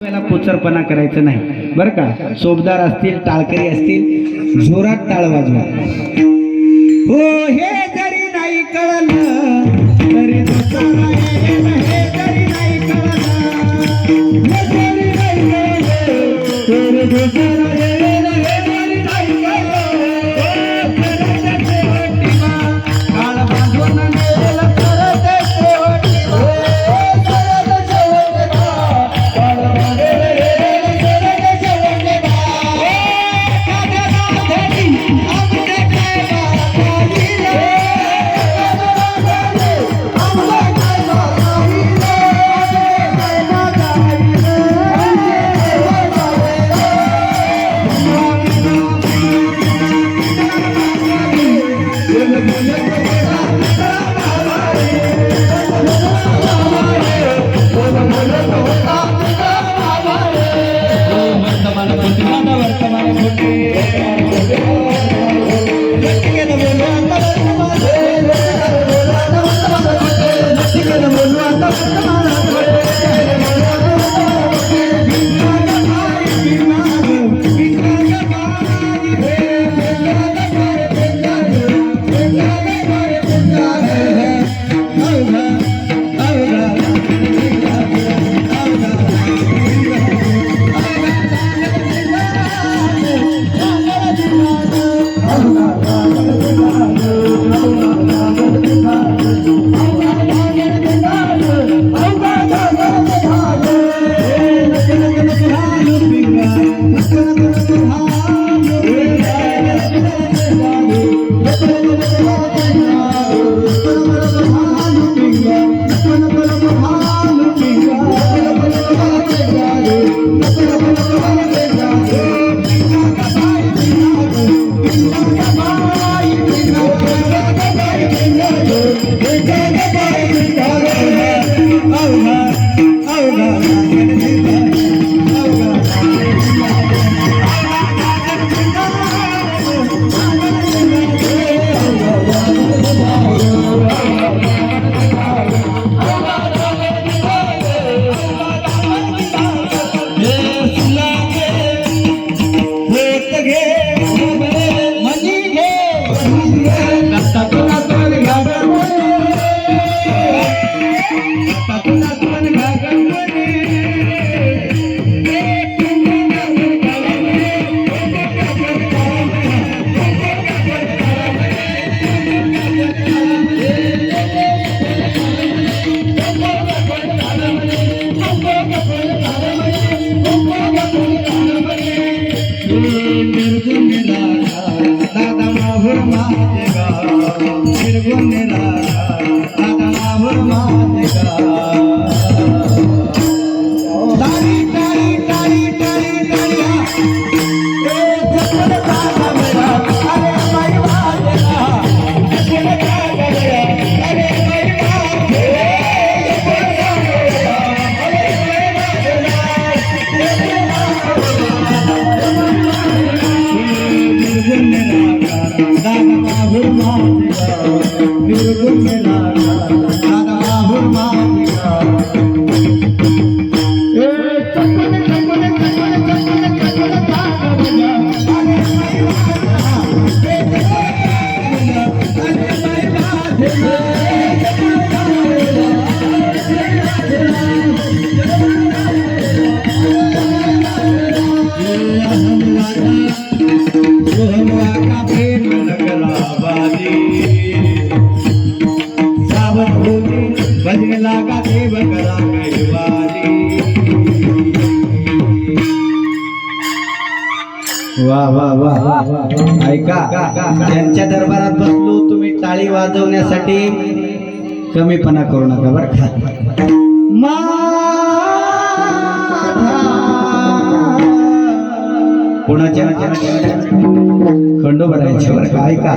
वेळेला पोचरपणा करायचं नाही. बरं का? सोबदार असतील टाळकरी असतील जोरात टाळ वाजवा. हो हे जरी नाही कळलं तरी दुसरं आहे, हे जरी नाही कळलं Quando a mulher वा वा वा ऐका त्यांच्या दरबारात बसलो तुम्ही टाळी वाजवण्यासाठी कमीपणा करू नका बर का. कोणाच्या खंडो बरं का? ऐका.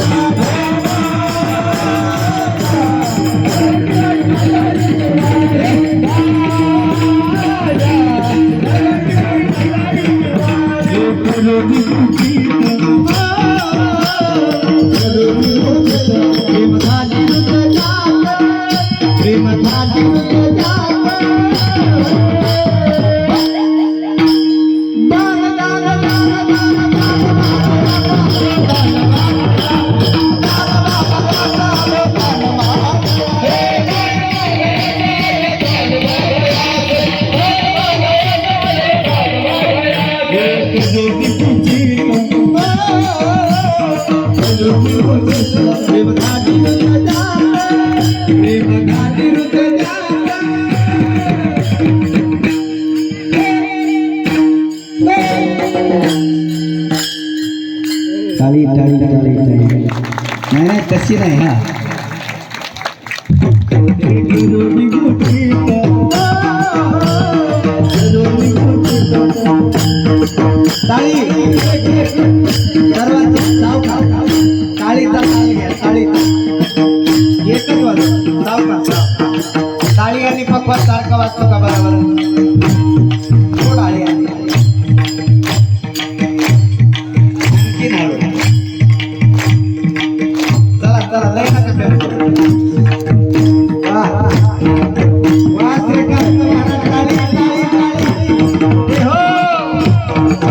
Thank you. Tali, tali, tali, tali. Mana tersirai lah.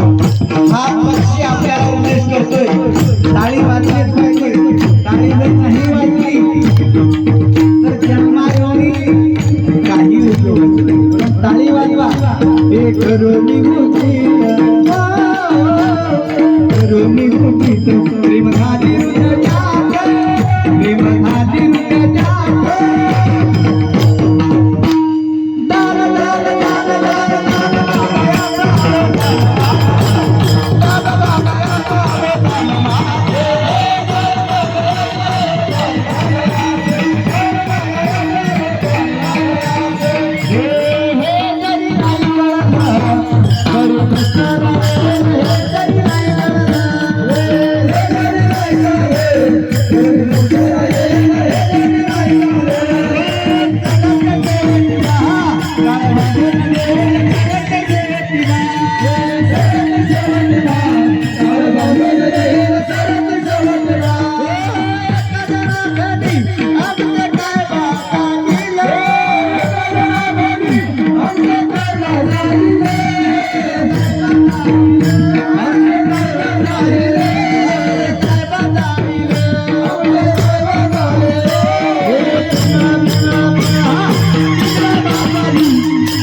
हा पक्षी आपल्याला उमेश करतोय. टाळी वाजलीच पाहिजे टाळी जर नाही वाजली तर जन्मायोनी काही उपयोग टाळी वाजवा. हे करोनी गुपित करोनी गुपित प्रेम घाली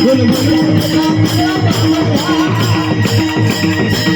Thank you.